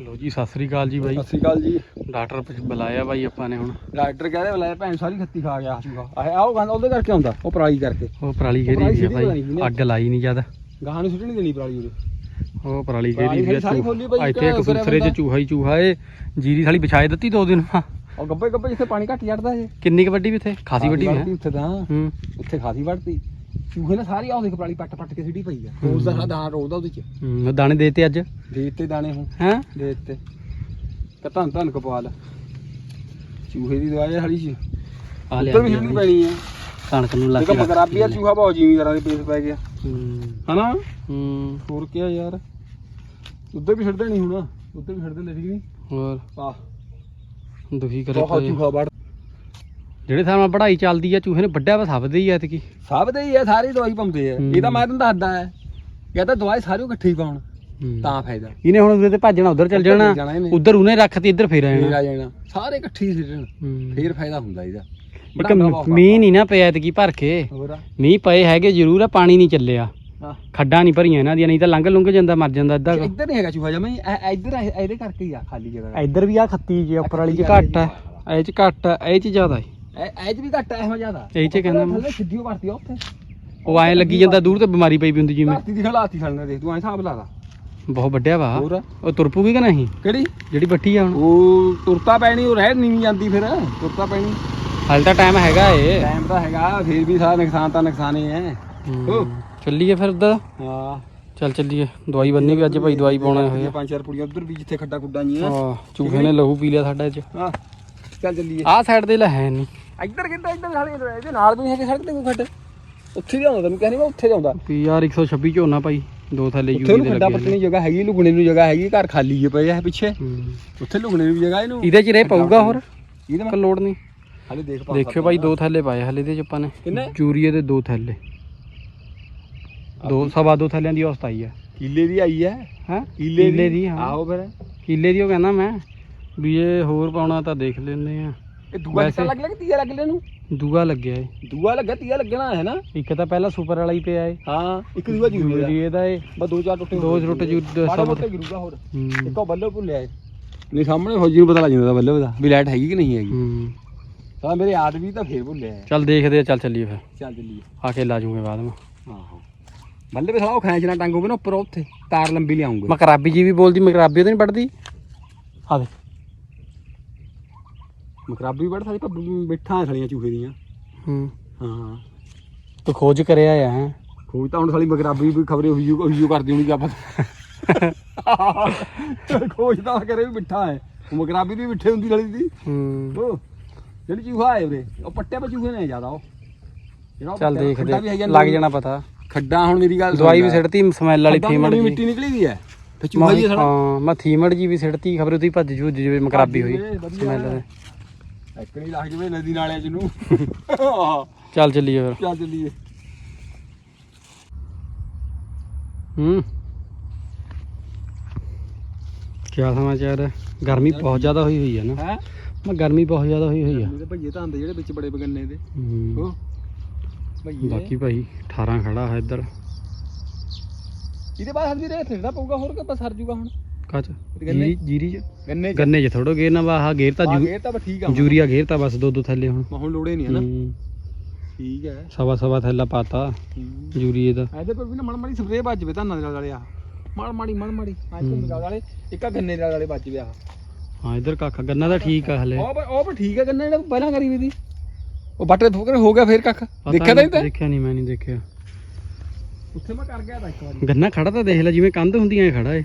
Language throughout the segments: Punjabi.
ਲੋ ਜੀ ਸਤਿ ਸ੍ਰੀ ਅਕਾਲ ਜੀ ਬਾਈ। ਸਤਿ ਸ੍ਰੀ ਅਕਾਲ ਜੀ। ਡਾਕਟਰ ਪ- ਬੁਲਾਇਆ ਬਾਈ ਆਪਾਂ ਨੇ ਹੁਣ। ਡਾਕਟਰ ਕਹਿੰਦੇ ਬਲੇ ਭੈਣ ਸਾਰੀ ਖੱਤੀ ਖਾ ਗਿਆ ਆਸ਼ੂਗਾ ਆਹ ਆਓ ਗੰਦ ਉਹਦੇ ਕਰਕੇ ਆਉਂਦਾ ਉਹ ਪਰਾਲੀ ਕਰਕੇ। ਉਹ ਪਰਾਲੀ ਘੇਰੀ ਦੀ ਆ ਬਾਈ। ਅੱਗ ਲਾਈ ਨਹੀਂ ਜਦ ਗਾਹਾਂ ਨੂੰ ਸੁੱਟਣੀ ਦੇਣੀ ਪਰਾਲੀ ਉਹਦੇ ਉਹ ਪਰਾਲੀ ਘੇਰੀ ਦੀ ਬਾਈ, ਇੱਥੇ ਇੱਕ ਦੂਸਰੇ ਚ? ਚੂਹਾ ਹੀ ਚੂਹਾ ਏ। ਜੀਰੀ ਸਾਲੀ ਵਿਛਾਏ ਦਿੱਤੀ ਦੋ ਦਿਨ ਉਹ ਗੱਬੇ ਗੱਬੇ ਜਿੱਥੇ ਪਾਣੀ ਘੱਟ ਚੜਦਾ ਇਹ ਕਿੰਨੀ ਕੁ ਵੱਡੀ ਵੀ ਇੱਥੇ? ਖਾਸੀ ਵੱਡੀ ਹੈ। ਉੱਥੇ ਤਾਂ। ਹੂੰ। ਉੱਥੇ ਖਾਸੀ ਵੱਢਤੀ। ਚੂਹੇ ਨੇ ਸਾਰੀ ਆਹ ਦੇਖ ਪਰਾਲੀ ਪੱਟ ਪੱਟ ਕੇ ਸਿੱਟੀ ਪਈ ਆ। ਰੋਜ਼ ਦਾ ਦਾਣਾ ਰੋਜ਼ ਦਾ ਉਹਦੇ ਚ। ਹੂੰ, ਉਹ ਦਾਣੇ ਦੇਤੇ ਅੱਜ? ਦੇ ਦਿੱਤੇ ਦਾਣੇ ਹੁਣ। ਹੈ? ਦੇ ਦਿੱਤੇ। ਕਤਾਂ ਧਨ ਕਪਾਲ। ਚੂਹੇ ਦੀ ਦਵਾਈ ਹਲੀ ਚ ਆ ਲਿਆ ਉੱਧਰ ਵੀ ਪੈਣੀ ਆ। ਕਣਕ ਨੂੰ ਲੱਗ ਦੇਖੋ ਮਗਰਾਬੀ ਆ ਚੂਹਾ ਬਹੁਤ ਜ਼ਿਮੀਦਾਰਾਂ ਦੇ ਪੇਸ ਪੈ ਗਿਆ। ਹੂੰ। ਹਨਾ? ਹੂੰ। ਹੋਰ ਕੀ ਆ ਯਾਰ। ਉੱਧਰ ਵੀ ਛੱਡਦੇ ਨਹੀਂ ਹੁਣ। ਉੱਧਰ ਵੀ ਛੱਡਦੇ ਠੀਕ ਨਹੀਂ ਹੋਰ? ਆਹ। ਦੁਖੀ ਕਰੇ ਬਹੁਤ ਪਏ। ਚੂਹਾ ਵੜ ਜਿਹੜੇ ਹਿਸਾਬ ਨਾਲ ਪੜ੍ਹਾਈ ਚੱਲਦੀ ਆ ਚੂਹੇ ਨੇ ਵੱਡਿਆ ਵਾ ਸਭ ਦੇ ਹੀ ਐਤਕੀ। ਸਭ ਦੇ ਹੀ ਆ ਸਾਰੀ ਦਵਾਈ ਪਾਉਂਦੇ ਆ। ਇਹ ਤਾਂ ਮੈਂ ਤੈਨੂੰ ਦੱਸਦਾ ਹੈ ਤਾਂ ਦਵਾਈ ਸਾਰੀ ਇਕੱਠੀ ਹੀ। ਪਾਉਣ। ਤਾਂ ਫਾਇਦਾ। ਇਹਨੇ ਹੁਣ ਉਰੇ ਤੇ ਭੱਜਣਾ ਉਧਰ ਚੱਲ ਉੱਧਰ ਜਾਣਾ। ਉਧਰ ਉਹਨੇ ਰੱਖਤੀ ਇੱਧਰ ਫੇਰ ਆਣਾ ਆ ਜਾਣਾ। ਸਾਰੇ ਇਕੱਠੇ ਹੀ। ਸਿੱਟਣ। ਫੇਰ ਫਾਇਦਾ ਹੁੰਦਾ ਇਹਦਾ। ਇੱਕ ਮੀਂਹ ਨਹੀਂ ਨਾ ਪਿਆ ਐਤਕੀ ਭਰ ਕੇ। ਮੀਂਹ ਪਏ ਹੈਗੇ ਜ਼ਰੂਰ ਆ ਪਾਣੀ ਨਹੀਂ ਚੱਲਿਆ। ਖੱਡਾਂ ਨਹੀਂ ਭਰੀਆਂ ਇਹਨਾਂ ਦੀਆਂ ਨਹੀਂ ਤਾਂ ਲੰਘ ਲੁੰਘ ਜਾਂਦਾ ਮਰ ਜਾਂਦਾ ਕੁ। ਇੱਧਰ ਨਹੀਂ ਹੈਗਾ ਚੂਹਾ ਜਮਾ ਇੱਧਰ ਇਹਦੇ ਕਰਕੇ ਹੀ ਆ ਖਾਲੀ ਜਗ੍ਹਾ। ਇੱਧਰ ਵੀ ਆ ਖੱਤੀ ਜੇ ਉੱਪਰ ਵਾਲੀ ਚ ਘੱਟ ਆ। ਇਹ ਚ ਘੱਟ ਆ ਇਹ ਚ ਜ਼ਿਆਦਾ ਹੈ ਇਹ ਇਹ 'ਚ ਵੀ ਘੱਟ ਹੈ ਇਹੋ ਜ਼ਿਆਦਾ ਇਹ 'ਚ ਕਹਿੰਦਾ ਮੈਂ। ਥੱਲੇ ਸਿੱਧੀ ਵਰਤੀ ਆ ਉੱਥੇ ਉਹ ਐਂ ਲੱਗੀ ਜਾਂਦਾ ਦੂਰ ਤੇ ਬਿਮਾਰੀ ਪਈ ਵੀ ਹੁੰਦੀ ਜਿਵੇਂ ਧਰਤੀ ਦੀ ਹਾਲਾਤ ਹੀ ਖੜਨਾ ਦੇਖ ਤੂੰ ਐਂ ਹਿਸਾਬ ਲਾ ਲਾ ਬਹੁਤ ਵੱਡਿਆ ਵਾ ਹੋਰ ਉਹ ਤੁਰ ਪੂਗੀ ਕਿ ਨਹੀਂ ਕਿਹੜੀ ਜਿਹੜੀ ਬੱਟੀ ਆ ਹੁਣ ਉਹ ਤੁਰਤਾ ਪੈਣੀ ਉਹ ਰਹਿ ਨਹੀਂ ਜਾਂਦੀ ਫਿਰ ਤੁਰਤਾ ਪੈਣੀ ਹਾਲੇ ਤਾਂ ਟਾਈਮ ਹੈਗਾ ਏ ਟਾਈਮ ਤਾਂ ਹੈਗਾ ਫਿਰ ਵੀ ਸਾਰਾ ਨੁਕਸਾਨ ਤਾਂ ਨੁਕਸਾਨ ਹੀ ਹੈ ਹੂੰ। ਚੱਲੀਏ ਫਿਰ ਉੱਧਰ ਹਾਂ ਚੱਲ ਚੱਲੀਏ ਦਵਾਈ ਬੰਨੀ ਵੀ ਅੱਜ ਭਾਈ ਦਵਾਈ ਪਾਉਣਾ ਹੋਇਆ ਪੰਜ ਚਾਰ ਪੁੜੀਆਂ ਉਧਰ ਵੀ ਜਿੱਥੇ ਖੱਡਾ ਖੁੱਡਾ ਨਹੀਂ ਹੈ ਹਾਂ ਚੂਹੇ ਨੇ ਲਹੂ ਪੀ ਲਿਆ ਸਾਡਾ ਇਹ ਚ ਹਾਂ ਚੱਲ ਚੱਲੀਏ। ਆਹ ਸਾਈਡ ਦੇ ਲੈ ਹੈ ਨਹੀਂ ਇੱਧਰ ਕਿੱਦਾਂ ਇੱਧਰ ਸਾਲੇ ਇਹਦੇ ਨਾਲ ਵੀ ਨਹੀਂ ਹੈਗੇ ਸੜਕ ਤੇ ਕੋਈ ਖੱਡ। ਉੱਥੇ ਹੀ ਆਉਂਦਾ ਤੈਨੂੰ ਕਹਿੰਦੀ ਮੈਂ ਉੱਥੇ ਜਾਉਂਦਾ ਪੀਆਰ 126 ਝੋਨਾ ਭਾਈ ਦੋ ਥੱਲੇ ਯੂਰੀ ਨੂੰ ਦੇ ਖੱਡਾ ਲੱਗੇ ਪੱਟਣੀ ਜਗ੍ਹਾ ਹੈਗੀ ਲੁਕਣੇ ਨੂੰ ਜਗ੍ਹਾ ਹੈਗੀ ਘਰ ਖਾਲੀ ਹੈ ਪਏ ਆ ਪਿੱਛੇ। ਹੂੰ। ਉੱਥੇ ਲੁਕਣੇ ਨੂੰ ਜਗ੍ਹਾ ਇਹਨੂੰ। ਇਹਦੇ ਚ ਰੇ ਪਊਗਾ ਹੋਰ? ਇਹਦੇ ਕਿ ਲੋੜ ਨਹੀਂ। ਹਾਲੇ ਦੇਖ ਪਾ ਦੇਖਿਓ ਭਾਈ ਦੋ ਥੈਲੇ ਪਾਏ ਹਲੇ ਦੇ ਚ ਆਪਾਂ ਨੇ। ਕਿੰਨੇ? ਯੂਰੀਏ ਦੇ ਦੋ ਥੈਲੇ। ਦੋ ਸਵਾ ਦੋ ਥੈਲਿਆਂ ਦੀ ਔਸਤ ਆਈ ਹੈ ਕਿੱਲੇ ਦੀ ਆਈ ਹੈ? ਹੈ? ਕਿੱਲੇ ਦੀ? ਹਾਂ। ਆਓ ਫਿਰ। ਕਿੱਲੇ ਦੀ ਉਹ ਕਹਿੰਦਾ ਮੈਂ। ਵੀ ਇਹ ਹੋਰ ਪਾਉਣਾ ਤਾਂ ਦੇਖ ਲੈਂਦੇ ਆ। ਇਹ ਦੂਆ ਵੈਸੇ- ਕਿੱਸਾ ਲੱਗ ਲਿਆ ਕਿ ਤੀਆ ਲੱਗ ਲਿਆ ਇਹਨੂੰ? ਦੂਆ ਲੱਗਿਆ ਏ। ਦੂਆ ਲੱਗਾ ਤੀਆ ਲੱਗਣਾ ਹੈ ਨਾ? ਇੱਕ ਤਾਂ ਪਹਿਲਾਂ ਸੁਪਰ ਵਾਲਾ ਹੀ ਪਿਆ ਏ। ਹਾਂ ਇੱਕ ਦੂਆ ਜੂਰੀ ਦਾ। ਯੂਰੀਏ ਦਾ ਏ। ਬਸ ਦੋ ਚਾਰ ਟੁੱਟੇ ਦੋ ਟੁੱਟੇ ਜੂ ਸਭ ਮੋਟੇ ਗਿਰੂਗਾ ਹੋਰ। ਹੂੰ। ਇੱਕ ਉਹ ਬੱਲੋ ਭੁੱਲਿਆ ਏ। ਨਹੀਂ ਸਾਹਮਣੇ ਫੌਜੀ ਨੂੰ ਪਤਾ ਲੱਗ ਜਾਂਦਾ ਬੱਲੋ ਦਾ ਵੀ ਲਾਈਟ ਹੈਗੀ ਕਿ ਨਹੀਂ ਹੈਗੀ। ਹੂੰ। ਤਾਂ ਮੇਰੇ ਆਦਮੀ ਤਾਂ ਫੇਰ ਭੁੱਲਿਆ ਏ। ਚੱਲ ਦੇਖਦੇ ਆ ਚੱਲ ਚੱਲੀਏ ਫਿਰ। ਚੱਲ ਚੱਲੀਏ। ਆ ਕੇ ਲਾ ਜੂਗੇ ਬਾਅਦ ਵਿੱਚ। ਆਹੋ ਬੱਲੇ ਵੀ ਸਾਲਾ ਉਹ ਖੈਂਚਣਾ ਟੰਗੋਗੇ ਨਾ ਉੱਪਰ ਉੱਥੇ। ਤਾਰ ਲੰਬੀ ਲਿਆਉਂਗੇ। ਮਕਰਾਬੀ ਜੀ ਵੀ ਬੋਲਦੀ ਮਕਰਾਬੀ ਉਹਦੇ ਨਹੀਂ ਪੜਦੀ ਆ ਦੇ ਮਕਰਾਬੀ ਬੜ ਸਾਰੀ ਬਿਠਾਂ ਸਾਲੀਆਂ ਚੂਹੇ ਦੀਆਂ। ਹੂੰ। ਹਾਂ। ਤੂੰ ਖੋਜ ਕਰਿਆ ਆ ਹੈ? ਖੋਜ ਤਾਂ ਹੁਣ ਸਾਲੀ ਮਕਰਾਬੀ ਵੀ ਖਬਰੇ ਹੋਈ ਹੋਈ ਕਰਦੀ ਹੋਣੀ ਕਿਆ ਪਤਾ ਖੋਜ ਤਾਂ ਕਰੇ ਵੀ ਬਿਠਾ ਹੈ। ਉਹ ਮਕਰਾਬੀ ਦੀ ਵੀ ਬਿਠੇ ਹੁੰਦੀ ਸਾਲੀ ਦੀ। ਹੂੰ। ਉਹ ਜਿਹੜੀ ਚੂਹਾ ਹੈ ਉਰੇ ਉਹ ਪੱਟੇ ਪੇ ਚੂਹੇ ਨੇ ਜ਼ਿਆਦਾ ਉਹ। ਜਿਹੜਾ ਉਹ ਚੱਲ ਪੱਟਿਆ- ਖੱਡਾ ਵੀ ਦੇਖਦੇ ਹੈਗਾ ਲੱਗ ਜਾਣਾ ਪਤਾ। ਖੱਡਾ ਹੁਣ ਮੇਰੀ ਗੱਲ ਦਵਾਈ ਵੀ। ਸਿੱਟਤੀ ਸਮੈਲ ਵਾਲੀ ਨਵੀਂ ਜੀ। ਮਿੱਟੀ ਨਿਕਲੀ ਦੀ ਹੈ। ਤੇ ਚੂਹਾ ਹੀ ਹੈ ਮੈਂ ਥੀਮੜ ਜੀ ਵੀ ਸਿੱਟਤੀ ਖਬਰ ਉਹਦੀ ਭੱਜ ਜੂ ਜਿਵੇਂ ਮਕਰਾਬੀ ਹੋਈ। ਸਮੈਲ ਵਧੀਆ। ਦੇ ਐਕਣੀ ਲੱਗ ਜਵੇ ਨਦੀ ਨਾਲਿਆਂ ਚ ਨੂੰ। ਚੱਲ ਚੱਲੀਏ ਫਿਰ। ਚੱਲ ਚੱਲੀਏ। ਹੂੰ। ਕੀ ਸਮਾਚਾਰ ਹੈ? ਗਰਮੀ ਬਹੁਤ ਜ਼ਿਆਦਾ ਹੋਈ ਹੋਈ ਹੈ ਨਾ। ਹੈ? ਮੈਂ ਗਰਮੀ ਬਹੁਤ ਜ਼ਿਆਦਾ ਹੋਈ ਹੋਈ ਆ। ਮੇਰੇ ਭਈਏ ਤਾਂ ਆਂਦੇ ਜਿਹੜੇ ਵਿੱਚ ਬੜੇ ਬਗੰਨੇ ਦੇ। ਹੂੰ। ਉਹ ਭਈਏ। ਬਾਕੀ ਭਾਈ 18 ਖੜਾ ਹੈ ਇੱਧਰ। ਇਹਦੇ ਬਾਅਦ ਹਰ ਵੀ ਰੇਤ ਫਿਰਦਾ ਪਊਗਾ ਹੋਰ ਕਿ ਬਸ ਹਰ ਜੂਗਾ ਹੁਣ? ਕਾਚ ਗੰਨੇ? ਜੀਰੀ ਜੀਰੀ ਚ? ਗੰਨੇ ਗੰਨੇ ਚ ਥੋੜੋ ਗੇਰ ਨਾ ਵਾਹ ਗੇਰ ਤਾਂ ਆ ਜੂ- ਗਏ ਤਾਂ ਬਸ ਠੀਕ ਆ ਹੁਣ। ਜੂਰੀਆ ਗੇਰ ਤਾਂ ਬਸ ਦੋ ਦੋ ਥੱਲੇ ਹੁਣ। ਮੈਂ ਹੁਣ ਲੋੜੇ ਨਹੀਂ ਹੈ ਨਾ ਹੂੰ। ਠੀਕ ਹੈ ਸਵਾ ਸਵਾ ਥੈਲਾ ਪਾਤਾ। ਯੂਰੀਏ ਦਾ। ਇਹਦੇ ਪਰ ਵੀ ਨਾ ਮੜ ਮੜੀ ਸਪਰੇਅ ਵੱਜ ਵੇ ਤਾਂ ਨਾਲ ਵਾਲੇ ਆ। ਮੜ ਮੜੀ ਮੜ ਮੜੀ। ਆ ਘੁੰਮ ਜਾ ਵਾਲੇ ਇੱਕ ਆ ਗੰਨੇ ਨਾਲ ਵਾਲੇ ਵੱਜ ਵੇ ਆ ਹਾਂ ਇੱਧਰ ਕੱਖ ਗੰਨਾ ਤਾਂ ਠੀਕ ਆ ਹਲੇ। ਉਹ ਪਰ ਉਹ ਪਰ ਠੀਕ ਹੈ ਗੰਨੇ ਜਿਹੜਾ ਪਹਿਲਾਂ ਕਰੀ ਵੀ ਦੀ ਉਹ ਬੱਟੇ ਠੋਕਰ ਹੋ ਗਿਆ ਫੇਰ ਕੱਖ। ਪਤਾ ਦੇਖਿਆ ਤਾਂ ਨਹੀਂ ਨਹੀਂ, ਤੇ? ਦੇਖਿਆ ਨਹੀਂ ਮੈਂ ਨਹੀਂ ਦੇਖਿਆ। ਉੱਥੇ ਮੈਂ ਕਰ ਗਿਆ ਤਾਂ ਇੱਕ ਵਾਰੀ। ਗੰਨਾ ਖੜਾ ਤਾਂ ਦੇਖ ਲੈ ਜਿਵੇਂ ਕੰਧ ਹੁੰਦੀ ਐ ਖੜਾ ਏ।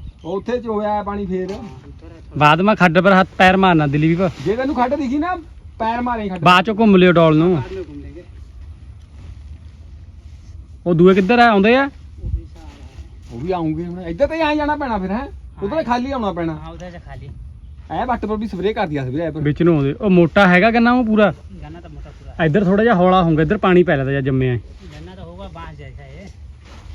ਉੱਥੇ ਚੋਇਆ ਹੈ ਪਾਣੀ ਫੇਰ। ਬਾਅਦ ਮੈਂ ਖੱਡ ਪਰ ਹੱਥ ਪੈਰ ਮਾਰਨਾ ਦਿੱਲੀ ਵੀ ਜੇ ਤੈਨੂੰ ਖੱਡ ਦਿਖੀ ਨਾ ਪੈਰ ਮਾਰੇ ਖੱਡ। ਬਾਅਦ ਚੋਂ ਘੁੰਮ ਲਿਓ ਡੋਲ ਨੂੰ। ਉਹ ਦੂਏ ਕਿੱਧਰ ਆ ਆਉਂਦੇ ਆ? ਉਹ ਵੀ ਆਉਂਗੇ ਹੁਣ। ਇੱਧਰ ਤੇ ਆ ਜਾਣਾ ਪੈਣਾ ਫਿਰ ਹੈ? ਉਧਰ ਖਾਲੀ ਆਉਣਾ ਪੈਣਾ। ਹਾਂ ਉਧਰ ਖਾਲੀ। ਐ ਵੱਟ ਪਰ ਵੀ ਸਪਰੇਅ ਕਰਦੀ ਆ ਸਪਰੇਅ ਪਰ। ਵਿੱਚ ਨੂੰ ਆਉਂਦੇ। ਉਹ ਮੋਟਾ ਹੈਗਾ ਕਿੰਨਾ ਉਹ ਪੂਰਾ? ਗੰਨਾ ਤਾਂ ਮੋਟਾ ਪੂਰਾ। ਇੱਧਰ ਥੋੜਾ ਜਿਹਾ ਹੌਲਾ ਹੋਊਗਾ ਇੱਧਰ ਪਾਣੀ ਪੈ ਲੈਂਦਾ ਜਾਂ ਜੰਮਿਆ। ਗੰਨਾ ਤਾਂ ਹੋਊਗਾ ਬਾਂਸ ਜੈਸਾ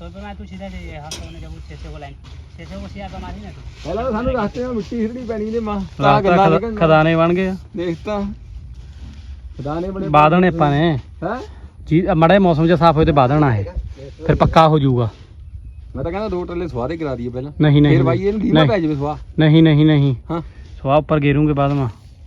तो पे मैं तू सीधा जाइए हम तो ने जब छे से वो लाइन छे से वो सिया बना दी ना तू ਪਹਿਲਾਂ ਤਾਂ ਸਾਨੂੰ ਰਸਤੇ ਵਿੱਚ ਮਿੱਟੀ ਹਿਰੜੀ ਪੈਣੀ ਨੇ ਮਾਂ ਤਾਂ ਰਾਸਤਾ ਗੱਲਾਂ ਖਦਾ- ਨਿਕਲਣ ਖਦਾਨੇ ਬਣ ਗਏ ਆ। ਦੇਖ ਤਾਂ ਖਦਾਨੇ ਬੜੇ ਬਾਦਣ ਆਪਾਂ ਨੇ ਹੈ ਜੀ ਮੜੇ ਮੌਸਮ ਜਿਹਾ ਸਾਫ਼ ਹੋਏ ਤੇ ਬਾਦਣ ਆਏ ਫਿਰ ਪੱਕਾ ਹੋ ਜਾਊਗਾ ਮੈਂ ਤਾਂ ਕਹਿੰਦਾ ਦੋ ਟੱਲੇ ਸਵਾਰੇ ਕਰਾ ਦਈਏ ਪਹਿਲਾਂ ਨਹੀਂ ਨਹੀਂ ਫਿਰ ਬਾਈ ਇਹਨੂੰ ਧੀਮਾ ਨਹੀਂ। ਪੈ ਜਾਵੇ ਸਵਾ ਨਹੀਂ ਨਹੀਂ ਨਹੀਂ ਹਾਂ ਸਵਾ ਉੱਪਰ ਗੇਰੂਗੇ ਬਾਅਦ ਮਾ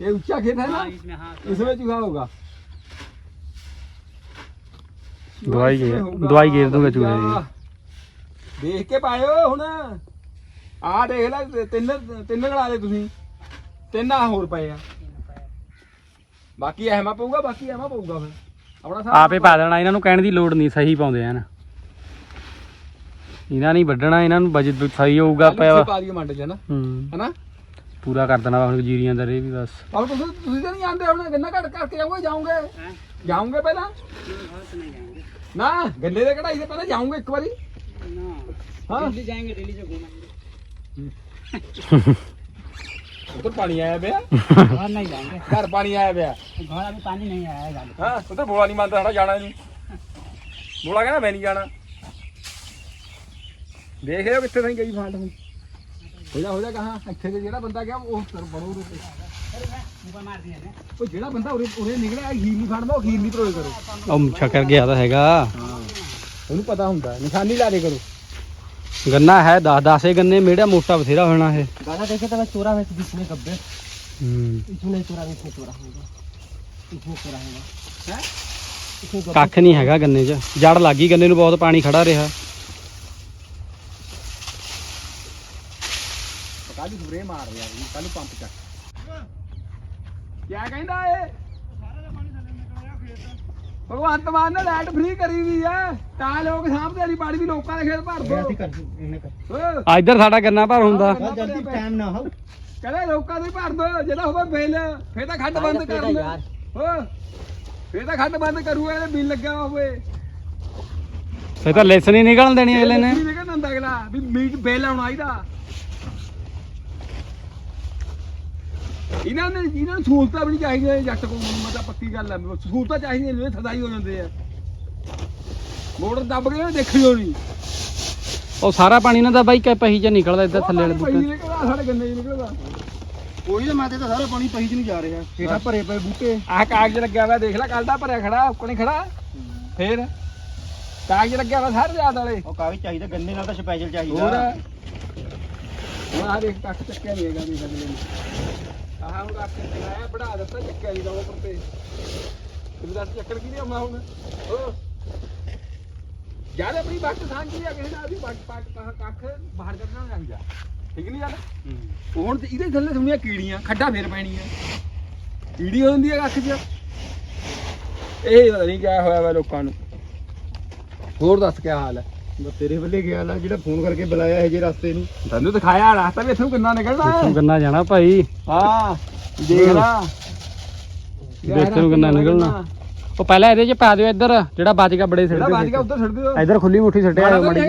ये ऊंचा खेत है ना हाँ इसमें हाँ इसमें चूहा होगा ਦਵਾਈ इसमें ਗੇ- होगा, ਦਵਾਈ ਗੇਰ ਦੂੰਗਾ ਚੂਹੇ भैया। ਦੀ ਦੇਖ ਕੇ ਪਾਇਓ ਹੁਣ ਆ ਦੇਖ ਲੈ ਤੇ- ਤਿੰਨ ਤਿੰਨ ਗਲਾ ਦੇ ਤੁਸੀਂ ਤਿੰਨ ਆ ਹੋਰ ਪਏ ਆ ਬਾਕੀ ਐਹਮਾ ਪਊਗਾ ਬਾਕੀ ਐਹਮਾ ਪਊਗਾ ਫਿਰ ਆਪਣਾ ਹਿਸਾਬ ਆਪੇ ਪਾ ਦੇਣਾ ਇਹਨਾਂ ਨੂੰ ਕਹਿਣ ਦੀ ਲੋੜ ਨਹੀਂ ਸਹੀ ਪਾਉਂਦੇ ਆ ਨਾ ਇਹਨਾਂ ਨਹੀਂ ਵੱਢਣਾ ਇਹਨਾਂ ਨੂੰ ਬਜਟ ਸਹੀ ਹੋਊਗਾ ਕੱਲ੍ਹ ਪਿਆ ਉੱਥੇ ਪਾ ਦਿਓ ਮੰਡ ਚ ਨਾ ਹੂੰ ਹਨਾ ਪੂਰਾ ਕਰ ਦੇਣਾ ਹੁਣ ਜੀਰੀਆਂ ਦਾ ਰੇ ਵੀ ਬਸ। ਪਰ ਤੁਸੀਂ ਤੁਸੀਂ ਤਾਂ ਨਹੀਂ ਆਂਦੇ ਹੁਣ ਗੰਨਾ ਘਟ ਕਰਕੇ ਜਾਓਗੇ? ਜਾਓਗੇ ਜਾਓਗੇ ਪਹਿਲਾਂ? ਨਾ ਗੰਨੇ ਦੇ ਕਢਾਈ ਦੇ ਪਹਿਲਾਂ ਜਾਓਗੇ ਇੱਕ ਵਾਰੀ। ਹਾਂ। ਦਿੱਲੀ ਜਾਏਗੇ ਦਿੱਲੀ ਚ ਘੁੰਮਾਂਗੇ। ਉਧਰ ਪਾਣੀ ਆਇਆ ਪਿਆ? ਘਰ ਨਹੀਂ ਜਾਣਗੇ ਘਰ ਪਾਣੀ ਆਇਆ ਪਿਆ? ਘਰ ਅਭੀ ਪਾਣੀ ਨਹੀਂ ਆਇਆ ਗੱਲ ਹਾਂ ਉਧਰ ਬੋਲਾ ਨਹੀਂ ਮੰਨਦਾ ਸਾਡਾ ਜਾਣਾ ਇਹਨੂੰ ਬੋਲਾ ਕਹਿੰਦਾ ਮੈਂ ਨਹੀਂ ਜਾਣਾ। ਦੇਖ ਰਿਹਾ ਕਿੱਥੇ ਤਾਂ ਗਈ ਫਾਲਟ ਹੁਣ। ਹੋ ਜਾ ਹੋ ਜਾ ਕਹਾਂ ਇੱਥੇ ਤੇ ਜਿਹੜਾ ਬੰਦਾ ਗਿਆ ਉਹ ਸਰ ਬਣੋ ਉਹਦੇ ਤੇ ऊपर मार दिया ना ਉਹ ਜਿਹੜਾ ਬੰਦਾ ਉਰੇ ਉਰੇ ਨਿਕਲਿਆ ਖੀਰ ਨਹੀਂ ਫੜਦਾ ਉਹ ਖੀਰ ਨਹੀਂ ਪਰੋਏ ਕਰੋ ਉਹ ਛਕਰ ਗਿਆ ਤਾਂ ਹੈਗਾ ਹਾਂ ਉਹਨੂੰ ਪਤਾ ਹੁੰਦਾ ਨਿਸ਼ਾਨੀ ਲਾ ਦੇ ਕਰੋ ਗੰਨਾ ਹੈ 10 10 ਗੰਨੇ ਮੇੜਾ ਮੋਟਾ ਬਥੇਰਾ ਹੋਣਾ ਇਹ गाना देखे तो मैं चोरा में बीच में गब्बे ਹੂੰ इसमें नहीं चोरा इसमें चोरा होगा इसमें चोरा होगा ਹੈ इसमें गब्बे ਕੱਖ ਨਹੀਂ ਹੈਗਾ ਗੰਨੇ 'ਚ ਜੜ ਲੱਗੀ ਗੰਨੇ ਨੂੰ ਬਹੁਤ ਪਾਣੀ ਖੜਾ ਰਿਹਾ ਕੱਲ ਨੂੰ ਸਪਰੇ ਮਾਰ ਰਿਹਾ ਜੀ ਕੱਲ ਪੰਪ ਚੱਕ। ਕਿਆ ਕਹਿੰਦਾ ਏ ਭਗਵੰਤ ਮਾਨ ਨੇ ਲਾਈਟ ਫ੍ਰੀ ਕਰੀ ਦੀ ਐ ਤਾਂ ਲੋਕ ਸਾਹਮਣੇ ਵਾਲੀ ਬਾੜੀ ਵੀ ਲੋਕਾਂ ਦੇ ਖੇਤ ਭਰ ਦੋ। ਆ ਇੱਧਰ ਸਾਡਾ ਕਿੰਨਾ ਭਰ ਹੁੰਦਾ? ਆਹ ਲੋਕਾਂ ਦੇ ਭਰ ਦੋ ਜਿਹੜਾ ਹੋਵੇ ਬਿੱਲ ਫੇਰ ਤਾਂ ਖੱਡ ਬੰਦ ਕਰ ਲੈ ਓ ਫੇਰ ਤਾਂ ਖੱਡ ਬੰਦ ਕਰੂਗਾ ਇਹਦੇ ਬਿੱਲ ਲੱਗਿਆ ਹੋਵੇ। ਫੇ ਤਾਂ ਲੈਸਨ ਹੀ ਨਿਕਲਣ ਦੇਣੀ ਅਗਲੇ ਨੇ ਵੀ ਕਹਿੰਦਾ ਅਗਲਾ ਵੀ ਮੀਟ ਬਿੱਲ ਆਉਣਾ ਇਹਦਾ। ਇਹਨਾਂ ਨੇ ਇਹਨਾਂ ਨੂੰ ਸਹੂਲਤਾਂ ਵੀ ਨਹੀਂ ਚਾਹੀਦੀਆਂ ਜੱਟ ਕੋਲ ਮਤਲਬ ਪੱਕੀ ਗੱਲ ਹੈ ਸਹੂਲਤਾਂ ਚਾਹੀਦੀਆਂ ਨੇ ਸਦਾਈ ਹੋ ਜਾਂਦੇ ਆ। ਮੋਟਰ ਦੱਬ ਕੇ ਦੇਖਿਓ ਨਹੀਂ ਉਹ ਸਾਰਾ ਪਾਣੀ ਨਾ ਤਾਂ ਬਾਈ ਕੈ ਪਹੀ ਚ ਨਿਕਲਦਾ ਇੱਧਰ ਥੱਲੇ ਵਾਲੇ ਬੂਟੇ ਸਾਡੇ ਗੰਨੇ ਚ ਨਿਕਲਦਾ। ਉਹੀ ਤਾਂ ਮੈਂ ਤੇ ਸਾਰਾ ਪਾਣੀ ਪਹੀ ਚ ਨਹੀਂ ਜਾ ਰਿਹਾ। ਹੇਠਾਂ ਭਰੇ ਪਏ ਬੂਟੇ। ਆਹ ਕਾਗਜ਼ ਲੱਗਿਆ ਹੋਇਆ ਦੇਖ ਲੈ ਕੱਲ ਦਾ ਭਰਿਆ ਖੜਾ ਉੱਕਣ ਖੜਾ। ਫੇਰ? ਕਾਗਜ਼ ਲੱਗਿਆ ਹੋਇਆ ਸਾਰੇ ਰਾਤ ਵਾਲੇ। ਉਹ ਕਾਗਜ਼ ਚਾਹੀਦਾ ਗੰਨੇ ਨਾਲ ਤਾਂ ਸਪੈਸ਼ਲ ਹੋਰ? ਹੁਣ ਆਹ ਦੇਖ ਕੱਖ ਚੱਕਿਆ ਨਹੀਂ ਹੈਗਾ ਵੀ ਅਗਲੇ ਨੇ। ਆਹ ਹੁਣ ਕੱਖ ਚਲਾਇਆ ਬੜਾ ਦਿੱਤਾ ਚੱਕਿਆ ਨਹੀਂ ਦਾ ਉੱਪਰ ਤੇ। ਤੂੰ ਦੱਸ ਚੱਕਰ ਕੀ ਨਹੀਂ ਆਉਣਾ ਹੁਣ? ਹੋ ਯਾਰ ਆਪਣੀ ਬੱਟ ਸਾਂਝੀ ਆ ਕਿਸੇ ਨਾਲ ਵੀ ਬੱਟ ਪੱਟ ਕਹ ਕੱਖ ਬਾਹਰ ਕੱਢਣਾ ਨਾ ਜਾ ਠੀਕ ਨਹੀਂ ਉਹ ਹੁਣ ਤੇ ਇਹਦੇ ਥੱਲੇ ਸੁਣੀਆਂ ਕੀੜੀਆਂ ਖੱਡਾ ਫੇਰ ਪੈਣੀਆਂ। ਕੀੜੀ ਹੋ ਜਾਂਦੀ ਆ ਕੱਖ 'ਚ। ਇਹ ਪਤਾ ਨਹੀਂ ਕਿਆ ਹੋਇਆ ਵਾ ਲੋਕਾਂ ਨੂੰ। ਹੋਰ ਦੱਸ ਕਿਆ ਹਾਲ ਹੈ? ਮੈਂ ਤੇਰੇ ਵੱਲੇ ਗਿਆ ਲਾ ਜਿਹੜਾ ਫੋਨ ਕਰਕੇ ਬੁਲਾਇਆ ਹੈ ਜੇ ਰਸਤੇ ਨੂੰ। ਤੈਨੂੰ ਦਿਖਾਇਆ ਰਸਤਾ ਵੀ ਇੱਥੋਂ ਕਿੰਨਾ ਨਿਕਲਣਾ ਹੈ। ਕਿੰਨਾ ਜਾਣਾ ਭਾਈ। ਹਾਂ ਦੇਖ ਲਾ। ਦੇਖ ਨੂੰ ਕਿੰਨਾ ਨਿਕਲਣਾ। ਉਹ ਪਹਿਲਾਂ ਇਹਦੇ ਚ ਪਾ ਦਿਓ ਇੱਧਰ ਜਿਹੜਾ ਬਚ ਬੜੇ ਸਿੱਟ ਦਿਓ ਉੱਧਰ ਸਿੱਟ ਇੱਧਰ ਖੁੱਲੀ ਮੁੱਠੀ ਸਿੱਟਿਆ ਮੜੀ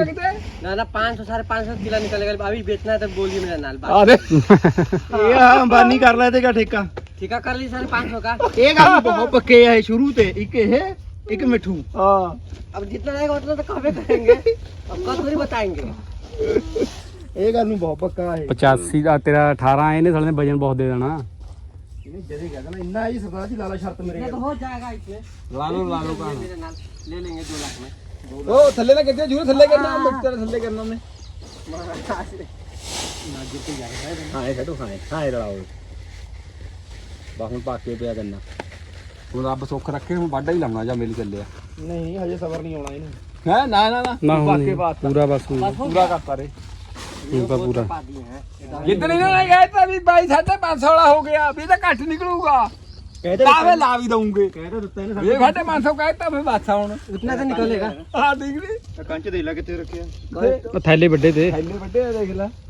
ਨਾ ਨਾ 500 550 ਕਿਲਾ ਨਿਕਲ ਅਭੀ ਵੇਚਣਾ ਹੈ ਬੋਲੀ ਮੇਰੇ ਨਾਲ ਆ ਦੇ। ਇਹ ਆ ਅੰਬਾਨੀ ਕਰ ਲੈ ਤੇਗਾ ਠੇਕਾ। ਠੇਕਾ ਕਰ ਲਈ ਸਾਰੇ 500 ਦਾ ਇਹ ਗੱਲ ਬਹੁਤ ਪੱਕੇ ਆ ਸ਼ੁਰੂ ਤੇ ਇੱਕ ਇਹ। ਇੱਕ ਮਿੱਠੂ ਹਾਂ अब जितना रहेगा उतना तो कभी करेंगे अब कल थोड़ी बताएंगे ਇਹ ਗੱਲ ਨੂੰ ਬਹੁਤ ਪੱਕਾ ਇਹ 85 ਦਾ ਤੇਰਾ 18 ਇਹਨੇ ਸਾਲੇ ਨੇ ਵਜਨ ਬਹੁਤ ਦੇ ਦੇਣਾ ਇਹਨੇ ਜਦੇ ਕਹਿ ਦੇਣਾ ਇੰਨਾ ਹੀ ਸਰਦਾਰ ਜੀ ਲਾਲਾ ਸ਼ਰਤ ਮੇਰੇ ये तो हो जाएगा इसमें ਲਾ ਲਓ ਲਾ ਲਓ ये ਕਹਾਂ मेरे नाम ले लेंगे दो लाख में ਉਹ ਥੱਲੇ ਨਾ ਕਿੱਥੇ ਜੂਰੇ ਥੱਲੇ ਕਰਨਾ ਮਿੱਟਰ ਥੱਲੇ ਕਰਨਾ ਉਹਨੇ ਹਾਂ ਇਹ ਛੱਡੋ ਹਾਂ ਹਾਂ ਇਹ ਰਲਾਓ ਬਾ ਹੁਣ ਪਾ ਕੇ ਪਿਆ ਕਰਨਾ ਹੁਣ ਰੱਬ ਸੁੱਖ ਰੱਖੇ ਹੁਣ ਵਾਢਾ ਹੀ ਲਾਉਣਾ ਜਾਂ ਮਿਲ ਚੱਲਿਆ। ਨਹੀਂ ਹਜੇ ਸਬਰ ਨਹੀਂ ਆਉਣਾ ਇਹਨੂੰ। ਨਾ ਨਾ ਨਾ। ਬਾਕੀ ਬਾਤ ਪੂਰਾ ਬਸ ਪੂਰਾ ਕਰਤਾ ਰੇ। ਪੂਰਾ ਪੂਰਾ। ਜਿੱਦਣ ਇਹਨਾਂ ਨੇ ਕਹਿ ਦਿੱਤਾ ਵੀ ਬਾਈ 550 ਵਾਲਾ ਹੋ ਗਿਆ ਵੀ ਤਾਂ ਘੱਟ ਨਿਕਲੂਗਾ। ਕਹਿ ਤਾਂ ਵੇ ਲਾ ਵੀ ਦਊਂਗੇ। ਕਹਿ ਤਾਂ ਦਿੱਤਾ ਇਹਨੇ ਇਹ 550 ਕਹਿਤਾ ਫੇ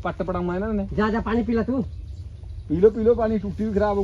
ਪੱਟ ਪੜਾਉਣਾ ਇਹਨਾਂ ਨੇ। ਪਾਣੀ ਪੀ ਵੀ ਖਰਾਬ ਹੋ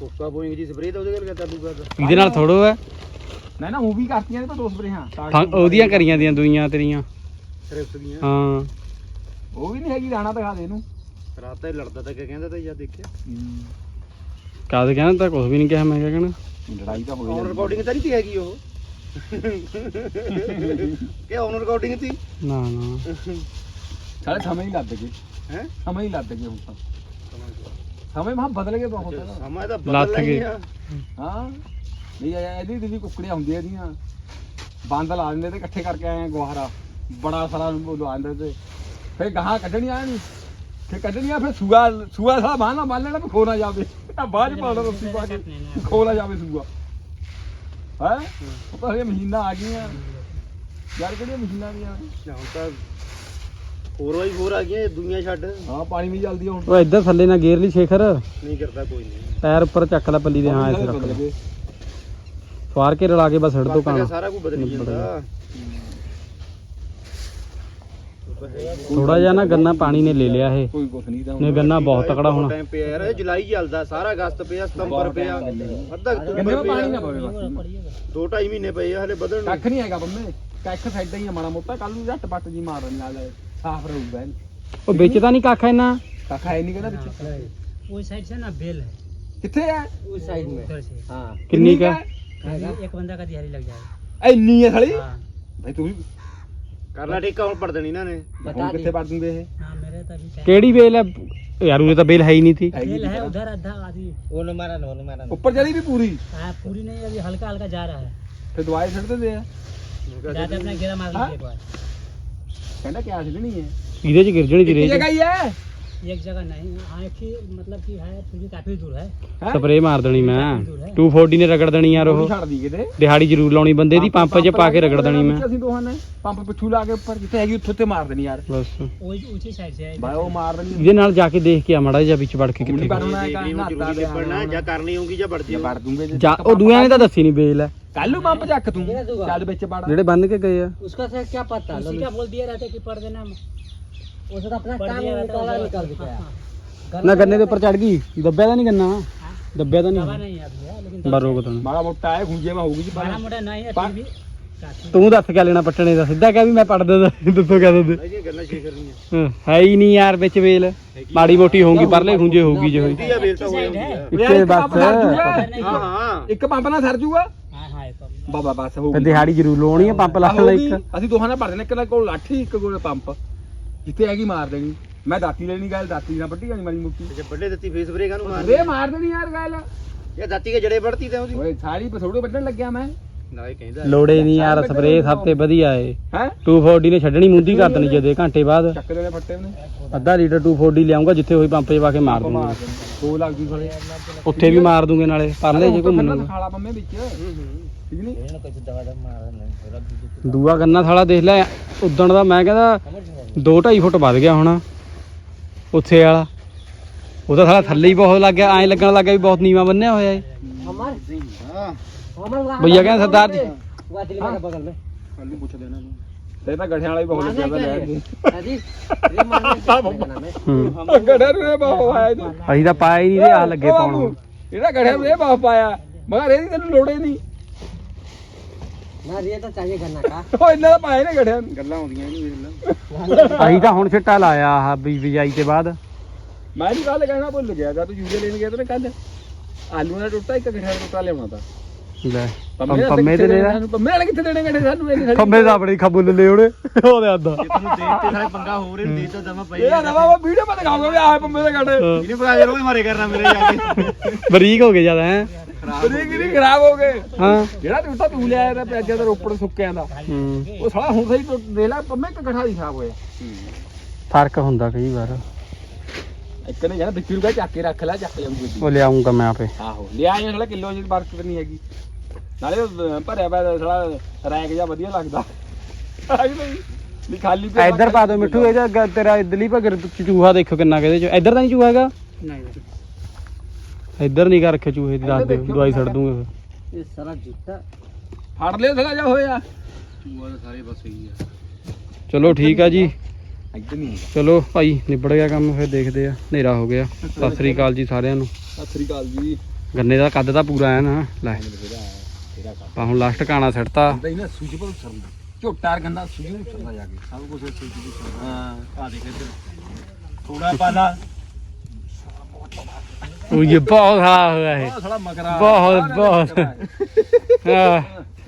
ਕੋਕਾ ਬੋਇੰਗ ਦੀ ਸਪਰੇਅ ਤਾਂ ਉਹਦੇ ਗੱਲ ਕਰਦਾ ਤੂੰ। ਕਰਦਾ ਇਹਦੇ ਨਾਲ ਥੋੜੋ ਹੈ ਨਾ ਨਾ ਉਹ ਵੀ ਕਰਤੀਆਂ ਨੇ ਤਾਂ ਦੋ ਸਪਰੇਹਾਂ ਫੰ- ਉਹਦੀਆਂ ਕਰੀਆਂ ਦੀਆਂ ਦੂਈਆਂ ਤੇਰੀਆਂ। ਥ੍ਰਿਪਸ ਦੀਆਂ ਹਾਂ। ਉਹ ਵੀ ਨਹੀਂ ਹੈਗੀ ਦਾਣਾ ਦਿਖਾ ਦੇ ਇਹਨੂੰ। ਰਾਤ ਤਾਂ ਇਹ ਲੜਦਾ ਤਾਂ ਕਿ ਕਹਿੰਦਾ ਤਾਂ ਯਾ ਦੇਖਿਆ। ਕਾਦ ਕਹਿੰਦਾ ਤਾਂ ਕੁਝ ਵੀ ਨਹੀਂ ਕਿਹਾ ਮੈਂ ਕਿਹਾ ਕਹਿਣਾ। ਲੜਾਈ ਤਾਂ ਹੋਈ ਔਨ ਜਾਂਦੀ ਰਿਕਾਰਡਿੰਗ ਤਾਂ ਨਹੀਂ ਤੀ ਹੈਗੀ ਉਹ। ਕਿ ਔਨ ਰਿਕਾਰਡਿੰਗ ਤੀ ਨਾ ਨਾ। ਸਾਲੇ ਸਮੇਂ ਹੀ ਲੱਦ ਗਏ। ਹੈ? ਸਮੇਂ ਹੀ ਲੱਦ ਗਏ ਹੁਣ ਤਾਂ। ਸਮੇਂ ਮਾ ਬਦਲ ਗਏ ਬਹੁਤ। ਸਮਾਂ ਲੱਥ ਬਦਲ ਗਏ। ਨਹੀਂ ਆ। ਹਾਂ। ਨਹੀਂ ਇਹ- ਇਹਦੀ ਦੀ ਕੁੱਕੜੀਆਂ ਹੁੰਦੀਆਂ ਇਹਦੀਆਂ। ਬੰਦ ਲਾ ਦਿੰਦੇ ਤੇ ਇਕੱਠੇ ਕਰਕੇ ਆਏ ਆ ਗੁਹਾਰਾ। ਬੜਾ ਸਾਰਾ ਉਹ ਲਾ ਦਿੰਦੇ ਤੇ। ਫਿਰ ਗਾਹਾਂ ਕੱਢਣੀਆਂ ਨਹੀਂ। ਫਿਰ ਕੱਢਣੀਆਂ ਫਿਰ ਸੂਆ ਸੂਆ ਸਾਲਾ ਬਾਹਰ ਨਾ ਬੰਨ ਲੈਣਾ ਵੀ ਖੋ ਨਾ ਜਾਵੇ। ਆ ਬਾਅਦ ਚ ਪਾਉਣਾ ਰੋਟੀ ਪਾ ਕੇ। ਖੋ ਨਾ ਜਾਵੇ ਸੂਆ। ਹੈ? ਉਹ ਤਾਂ ਇਹ ਮਸ਼ੀਨਾਂ ਆ ਗਈਆਂ। ਯਾਰ ਕਿਹੜੀਆਂ ਮਸ਼ੀਨਾਂ ਦੀਆਂ? ਹੁਣ ਤਾਂ 4x4 ਆ ਗਈਆਂ ਇਹ ਦੁਨੀਆ ਛੱਡ। ਹਾਂ ਪਾਣੀ ਵੀ ਜਲਦੀ ਹੁਣ ਉਹ ਇੱਧਰ ਥੱਲੇ ਨਾ ਗੇਰ ਲਈ ਸ਼ੇਖਰ। ਨਹੀਂ ਕਰਦਾ ਕੋਈ ਨਹੀਂ। ਟਾਇਰ ਉੱਪਰ ਚੱਕ ਲੈ ਪੱਲੀ ਦੇ ਹਾਂ ਐਸੇ ਰੱਖ ਲੈ। ਸਵਾਰ ਕੇ ਰਲਾ ਕੇ ਬਸ ਛੱਡ ਦੋ ਬਾਕੀ ਕਾਣਾ ਸਾਰਾ ਕੁਝ ਬਦਲ ਜਾਂਦਾ। ਥੋੜਾ ਜਿਹਾ ਨਾ ਗੰਨਾ ਪਾਣੀ ਨੇ ਲੈ ਲਿਆ ਇਹ। ਕੋਈ ਕੁਛ ਨਹੀਂ ਤਾਂ ਨੇ ਗੰਨਾ ਬਹੁਤ ਤਕੜਾ ਹੋਣਾ। ਟਾਈਮ ਪਿਆ ਯਾਰ ਇਹ ਜੁਲਾਈ ਚੱਲਦਾ ਸਾਰਾ ਅਗਸਤ ਪਿਆ ਸਤੰਬਰ ਪਿਆ। ਅੱਧਾ ਗੰਨੇ ਅਕਤੂਬਰ ਪਾਣੀ ਨਾ ਪਵੇ ਬਸ? ਦੋ ਢਾਈ ਮਹੀਨੇ ਪਏ ਆ ਹਲੇ ਵਧਣ ਨੂੰ। ਕੱਖ ਨਹੀਂ ਹੈਗਾ ਬੰਮੇ ਕੱਖ ਸਾਈਡਾਂ ਹੀ ਆ ਮਾੜਾ ਮੋਟਾ ਕੱਲ ਨੂੰ ਝੱਟ ਪੱਟ ਜੀ ਮਾਰਨ ਨਾਲ સાફ રહું બેન वो बेचता नहीं काका है ना काका है नहीं करा बेचता वो साइड से ना बेल है। कितने है? वो साइड में। हाँ। कितनी का? एक बंदा का दिहाड़ी लग जाएगा ए नी है खड़ी हाँ। भाई तू कर्नाटक का पड़ देनी ना ने बता कितने पड़ देंगे हाँ मेरे तो तभी केड़ी बेल है? यार उन्हें तो बेल है ही नहीं थी। बेल है उधर आधा आधी। वो न मारा न वो न मारा ऊपर चली भी पूरी? हाँ पूरी नहीं अभी हल्का हल्का जा रहा है। फिर दवाई छड़ दे दे। जाते अपना घेरा मार दे हाँ? एक बार। ਕਹਿੰਦਾ ਕਿਆ ਛੱਡਣੀ ਹੈ ਇਹਦੇ ਚ ਗਿਰ ਜਣੀ ਦੀ ਇੱਕ ਰੇਜ ਜਗ੍ਹਾ ਹੀ ਹੈ एक जगह नहीं हाँ एक ही मतलब कि है फिर भी काफी दूर है ਹੈਂ? ਸਪਰੇ ਮਾਰ ਦੇਣੀ ਮੈਂ 240 ਨੇ ਰਗੜ ਦੇਣੀ ਯਾਰ ਉਹ ਉਹ ਛੱਡ ਦੀ ਕਿਤੇ ਦਿਹਾੜੀ ਜ਼ਰੂਰ ਲਾਉਣੀ ਬੰਦੇ ਦੀ ਪੰਪ 'ਚ ਪਾ ਕੇ ਰਗੜ ਦੇਣੀ ਮੈਂ ਅਸੀਂ ਦੋਹਾਂ ਨੇ ਪੰਪ ਪਿੱਛੂ ਲਾ ਕੇ ਉੱਪਰ ਜਿੱਥੇ ਹੈਗੀ ਉੱਥੇ ਤੇ ਮਾਰ ਦੇਣੀ ਯਾਰ ਬਸ वही ऊंची साइड से है ਬਾਈ ਉਹ ਮਾਰ ਦੇਣੀ ਇਹਦੇ ਨਾਲ ਜਾ ਕੇ ਦੇਖ ਕੇ ਆ ਮਾੜਾ ਜਿਹਾ ਵਿੱਚ ਵੜ ਕੇ ਕਿੱਥੇ ਕਿੱਥੇ ਬਣਨਾ ਦੇਖ ਲਈ ਹੁਣ ਜ਼ਰੂਰੀ ਲੱਭਣਾ ਜਾਂ ਕਰਨੀ ਹੋਊਗੀ ਜਾਂ ਵੜ ਜੇ ਜੇ ਵੜ ਦੂੰਗੇ ਜਾ ਉਹ ਦੂਆਂ ਨੇ ਤਾਂ ਦੱਸੀ ਨਹੀਂ ਬੇਲ ਹੈ ਕੱਲ ਨੂੰ ਪੰਪ ਚੱਕ ਤੂੰ ਚੱਲ ਵਿੱਚ ਵੜ ਜਿਹੜੇ ਬੰਨ ਕੇ ਗਏ ਆ उसका से क्या पता उसी का बोल दिया रहता कि पढ़ देना उसे तो अपना पढ़ काम दिया रहता निकाला उधर। निकाल देता है हाँ, ਨਾ ਗੰਨੇ ਦੇ ਉੱਪਰ ਚੜ ਗਈ ਦੱਬਿਆ ਤਾਂ ਨਹੀਂ ਗੰਨਾ ਦੱਬਿਆ ਤਾਂ दवा ਨਹੀਂ नहीं है अभी है लेकिन ਬਸ ਰੋਕ ਦੇਣਾ ਮਾੜਾ ਮੋਟਾ ਹੈ ਖੁੰਝੇ ਮਾ ਹੋਊਗੀ ਜੀ बड़ा ਪਰ मोटा नहीं है पा- फिर भी काफी ਤੂੰ ਦੱਸ ਕਿਆ ਲੈਣਾ ਪੱਟਣੇ ਦਾ ਸਿੱਧਾ ਕਹਿ ਵੀ ਮੈਂ ਪੱਟ ਦੇ ਦੱਸੋ ਕਿਆ ਦਿੰਦੇ ਇਹਦੀਆਂ ਗੱਲਾਂ ਸ਼ੇਅਰ ਕਰਨੀਆਂ ਹਾਂ, ਹੈ ਹੀ ਨਹੀਂ ਯਾਰ ਵਿੱਚ ਵੇਲ ਮਾੜੀ ਮੋਟੀ ਹੋਊਗੀ ਪਰਲੇ ਖੁੰਝੇ ਹੋਊਗੀ ਜੇ ਹੋਈ ਹੁੰਦੀ ਆ ਵੇਲ ਤਾਂ ਹੋ साइड ਜਾਂਦੀ है ਆ ਇੱਕੇ ਬਸ ਹਾਂ ਹਾਂ ਇੱਕ ਪੰਪ ਨਾਲ ਸਰ ਜੂਗਾ हाँ हाँ एक और। ਬਾਬਾ ਬਸ ਫਿਰ ਹੋਊਗੀ ਦਿਹਾੜੀ ਜ਼ਰੂਰ ਲਾਉਣੀ ਆ ਪੰਪ ਲਾ ਲੈ ਇੱਕ। ਅਸੀਂ ਦੋਹਾਂ ਨਾਲ ਭਰ ਦੇਣਾ ਇੱਕ ਨਾਲ ਕੋਲ ਲਾਠੀ ਇੱਕ ਕੋਲ ਪੰਪ। ਜਿੱਥੇ ਹੈਗੀ ਮਾਰ ਦੇਣੀ। ਮੈਂ ਦਾਤੀ ਲੈਣੀ ਗੱਲ ਦਾਤੀ ਨਾਲ ਵੱਢੀ ਜਾਣੀ ਮਾਰੀ ਮੁੱਕੀ ਜੇ ਵੱਡੇ ਦਿੱਤੀ ਫੇਸ ਬਰੇਗਾ ਨੂੰ ਮਾਰ ਰੇ ਮਾਰ ਦੇਣੀ ਯਾਰ ਗੱਲ। ਇਹ ਦਾਤੀ ਕੇ ਜੜੇ ਵੜਤੀ ਤੇ ਉਹਦੀ। ਓਏ ਸਾਰੀ ਪਸੋੜੇ ਵੱਢਣ ਲੱਗਿਆ ਮੈਂ। ਨਾਲੇ ਕਹਿੰਦਾ ਲੋੜੇ ਨਹੀਂ ਯਾਰ ਸਪਰੇ ਸਭ ਤੇ ਵਧੀਆ ਏ। ਹੈ? 240 ਨੇ ਛੱਡਣੀ ਮੁੰਦੀ ਕਰ ਦੇਣੀ ਜਦੇ ਘੰਟੇ ਬਾਅਦ। ਚੱਕ ਫੱਟੇ ਅੱਧਾ ਲੀਟਰ 240 ਲਿਆਉਂਗਾ ਜਿੱਥੇ ਹੋਈ ਪੰਪ 'ਚ ਪਾ ਕੇ ਮਾਰ ਦੂੰਗਾ। ਮਾਰ ਦੇਣੀ। ਦੋ ਲੱਗ ਜੂ ਸਾਲੇ। ਉੱਥੇ ਵੀ ਮਾਰ ਦੂੰਗੇ ਨਾਲੇ ਪਰਲੇ ਜੇ ਘੁੰਮਣ ਨੂੰ। ਖਾਲਾ ਪੰਮੇ ਵਿੱਚ। ਦੂਆ ਗੰਨਾ ਸਾਲਾ ਦੇਖ ਲੈ ਉਦਣ ਦਾ ਮੈਂ ਕਹਿੰਦਾ 2.5 ਫੁੱਟ ਵੱਧ ਗਿਆ ਹੁਣ ਉੱਥੇ ਵਾਲਾ। ਉਹਦਾ ਸਾਲਾ ਥੱਲੇ ਹੀ ਬਹੁਤ ਲੱਗ ਗਿਆ ਐਂ ਲੱਗਣ ਲੱਗਾ ਵੀ ਬਹੁਤ ਨੀਵਾ ਬੰਨਿਆ ਹੋਇਆ ਏ ਅਮਰ? ਕਹਿੰਦਾ ਸਰਦਾਰ ਜੀ। ਵਾਦਲੀ ਮਾਰ ਬਗਲ ਮੇ ਕੱਲ ਪੁੱਛ ਦੇਣਾ ਤੂੰ ਤਾਂ ਗਠਿਆਂ ਵਾਲਾ ਵੀ ਬਹੁਤ ਜ਼ਿਆਦਾ ਲੈ ਗਏ ਹਾਂਜੀ ਇਹ ਮਾਰਨੇ ਗੜਿਆ ਨੂੰ ਬਹੁਤ ਆਇਆ ਜੀ ਅਸੀਂ ਤਾਂ ਪਾਇਆ ਹੀ ਨਹੀਂ ਲੱਗੇ ਗੜਿਆ ਨੂੰ ਇਹ ਬਹੁਤ ਪਾਇਆ। ਨਹੀਂ। ਨਾ ਅਸੀਂ ਤਾਂ ਹੁਣ ਛਿੱਟਾ ਲਾਇਆ ਆ ਬਿਜਾਈ ਤੇ ਬਾਅਦ। ਮੈਂ ਵੀ ਕੱਲ ਕਹਿਣਾ ਭੁੱਲ ਗਿਆ ਜਦ ਤੂੰ ਯੂਰੀਆ ਲੈਣ ਗਿਆ ਤੇ ਕੱਲ ਆਲੂ ਦਾ ਟੁੱਟਾ ਇੱਕ ਘੜਾ ਟੁੱਟਾ ਲਿਆਉਣਾ ਲੈ ਤਾਂ ਪੰਮੇ ਤੇ ਲੈ ਪੰਮੇ ਵਾਲੇ ਕਿੱਥੇ ਦੇਣੇ ਘੜੇ ਸਾਨੂੰ? ਇਹ ਪੰਮੇ ਦਾ ਆਪਣੀ ਖਬੂਲ ਲੈ ਉਹਨੇ ਉਹਦੇ ਆਂਦਾ ਤੈਨੂੰ ਦੇਖ ਤੇ ਸਾਰੇ ਪੰਗਾ ਹੋ। ਰਹੇ ਨੇ ਦੇਖ ਜਮਾ ਪਈ ਇਹਦਾ ਨਵਾਂ ਬਰੀਕ ਹੋ ਗਏ ਬਰੀਕ ਨਹੀਂ ਖਰਾਬ ਹੋ ਗਏ। ਹਾਂ। ਜਿਹੜਾ ਟੁੱਟਾ ਤੂੰ ਲਿਆਇਆ ਤਾਂ ਪਿਆਜ਼ਾਂ ਦਾ ਰੋਪੜ ਸੁੱਕਿਆਂ ਦਾ। ਹੂੰ। ਉਹ ਸਾਲਾ ਹੁਣ ਸਹੀ ਟੁੱਟ ਦੇ ਲੈ ਪੰਮੇ ਇੱਕ ਗਠਾ ਦੀ ਖਰਾਬ ਹੋਇਆ। ਫ਼ਰਕ ਹੁੰਦਾ ਕਈ ਵਾਰ। ਇੱਕ ਨੇ ਜਾਣਾ ਵਿੱਕੀ ਰੁਪਏ ਚੱਕ ਕੇ ਰੱਖ ਲੈ ਚੱਕ ਲਿਆਉਂ ਗੱਡੀ ਉਹ ਲਿਆਉਂਗਾ ਮੈਂ ਆਪੇ। ਆਹੋ ਲਿਆ ਆਇਆ ਸਾਲਾ ਕਿਲੋ ਜੀ ਬਰਕਤ ਨਹੀਂ ਹੈਗੀ। ਨਾਲੇ ਉਹ, ਅਹ, ਭਰਿਆ ਪਿਆ ਸਾਲਾ ਰੈਕ ਜਿਹਾ ਵਧੀਆ ਲੱਗਦਾ। ਆਈ ਨਹੀਂ ਨਹੀਂ ਖਾਲੀ ਪਿਆ ਇੱਧਰ ਪਾ ਦੋ ਮਿੱਠੂ ਇਹ ਜਾ ਤੇਰਾ ਇਦਲੀ ਭਗਰ ਚੂਹਾ ਦੇਖੋ ਕਿੰਨਾ ਕਿਹਦੇ ਚ। ਇੱਧਰ ਤਾਂ ਨਹੀਂ ਚੂਹਾ ਹੈਗਾ? नहीं ਇੱਧਰ ਨਹੀਂ ਕਰ ਰੱਖੇ ਚੂਹੇ ਦੀ ਦੱਸ ਦੇ ਦਵਾਈ ਛੱਡ ਦੂੰਗਾ ਇਹ ਸਾਰਾ ਜੁੱਤਾ। ਫੜ ਲਿਓ ਸਗਾ ਜਾ ਹੋਇਆ। ਚੂਹਾ ਤਾਂ ਸਾਰੇ ਬਸ ਹੀ ਆ। ਚਲੋ ਠੀਕ ਆ ਜੀ। ਇੱਧਰ ਨਹੀਂ ਚਲੋ ਭਾਈ ਨਿਬੜ ਗਿਆ ਕੰਮ ਫਿਰ ਦੇਖਦੇ ਆ। ਹਨੇਰਾ ਹੋ ਗਿਆ। ਸਤਿ ਸ੍ਰੀ ਅਕਾਲ ਜੀ ਸਾਰਿਆਂ ਨੂੰ। ਸਤਿ ਸ੍ਰੀ ਅਕਾਲ ਜੀ। ਗੰਨੇ ਦਾ ਕੱਦ ਤਾਂ ਪੂਰਾ ਆਇਆ ਨਾ ਲੈ। ਆ ਹੁਣ ਲਾਸਟ ਕਾਣਾ ਸੱਟਤਾ। ਹੁੰਦਾ ਹੀ ਨਾ ਸੂਝਪਲ ਸਰਨਾ ਝੋਟਾਰ ਗੰਦਾ ਸੂਝੂ ਸਰਨਾ ਜਾ ਕੇ। ਸਭ ਕੁਝ ਸੂਝੂ ਸਰਨਾ ਹਾਂ ਆ ਦੇਖ ਇੱਧਰ। ਥੋੜਾ ਪਾਲਾ ਉਹ ਇਹ ਬਹੁਤ ਹਾਲਾ ਹੋਇਆ ਇਹ। ਉਹ ਸਾਲਾ ਮਗਰਾ। ਬਹੁਤ ਬਹੁਤ। ਹਾਂ।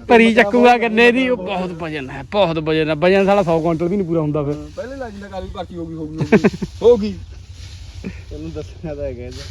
ਭਰੀ ਚੱਕੂਗਾ ਗੰਨੇ ਦੀ ਉਹ ਬਹੁਤ ਵਜਨ ਹੈ ਬਹੁਤ ਵਜਨ ਹੈ। ਵਜਨ ਸਾਲਾ 100 ਕੁਇੰਟਲ ਵੀ ਨਹੀਂ ਪੂਰਾ ਹੁੰਦਾ ਫਿਰ। ਪਹਿਲੇ ਲੱਜ ਦਾ ਕਾਲੀ ਬਾਕੀ ਹੋ ਗਈ ਹੋ ਗਈ ਹੋ ਗਈ ਹੋ ਗਈ। ਤੈਨੂੰ ਦੱਸਣਾ ਤਾਂ ਹੈਗਾ ਇਹਦਾ।